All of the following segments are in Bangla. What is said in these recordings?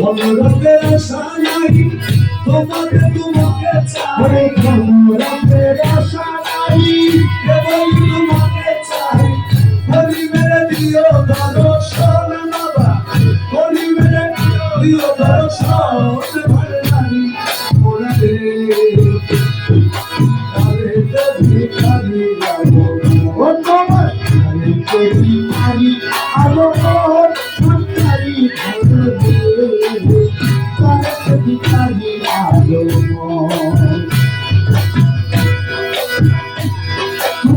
অনুরাগের আশা নাই তোমাকে তোমাকে চাই অনুরাগের আশা নাই কেবল তোমাকে চাই হরি মেরে দিও দর্শন বাবা হরি মেরে দিও দর্শন ভালো লাগে ওরা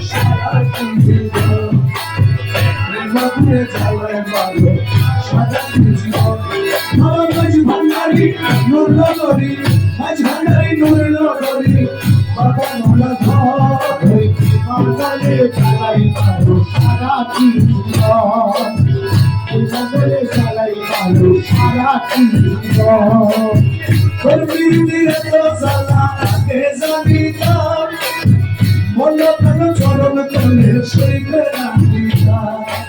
মারো সারা জীবন প্রেমাগুলো জ্বালায় মারো সারা জীবন সইবে না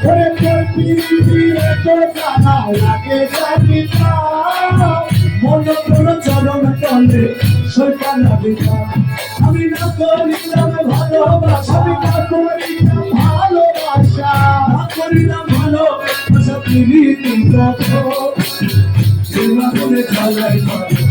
ওরে তোর পিড়িতে তো জানা লাগে না মন প্রাণ চরণ তলে আমি না করিলাম ভালোবাসা না করিলাম ভালোবাসা করিলাম ভালোবাসা প্রীতি রাখো সীমা করে চালাই মারো সারা জীবন ওরে প্রেমানলে চালাই পারো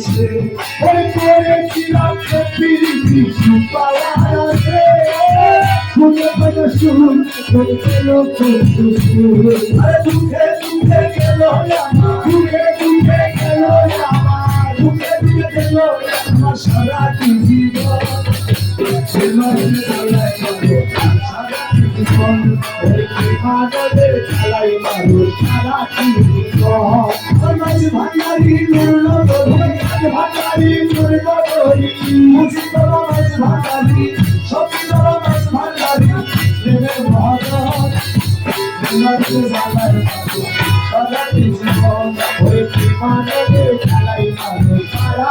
দেশে ওই করেছিলাম প্রীতি সুপাওয়ার আছে। খুঁজে পেল সুর আরে দুঃখে দুঃখে গেল আমার ঘুরে ঘুরে গেল আমার দুঃখে দুঃখে গেল আমার সারা জীবন। সারা জীবন। চালাই মারো, সারা জীবন। মাঝ ভান্ডারি নূর নগরী ভান্ডারি দুর্গরি মুজি বাবা মাঝ ভান্ডারি সত্যি বাবা মাঝ ভান্ডারি প্রেমের মহাজন প্রেমাগুলো জ্বালাই সারা জীবন ওই প্রেমানলে চালাই মারো। সারা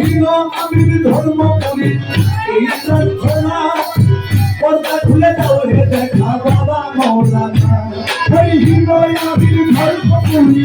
জীবন আমি ধর্ম করি এই প্রার্থনা পর্দা খুলে দাও হে দেখা বাবা মৌলানা। ওই হৃদয় আমি ধর্ম করি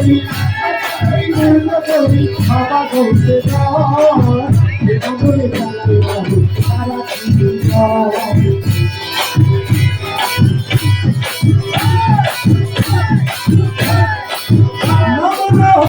করে এলে করে বাবা বলতে দাও এ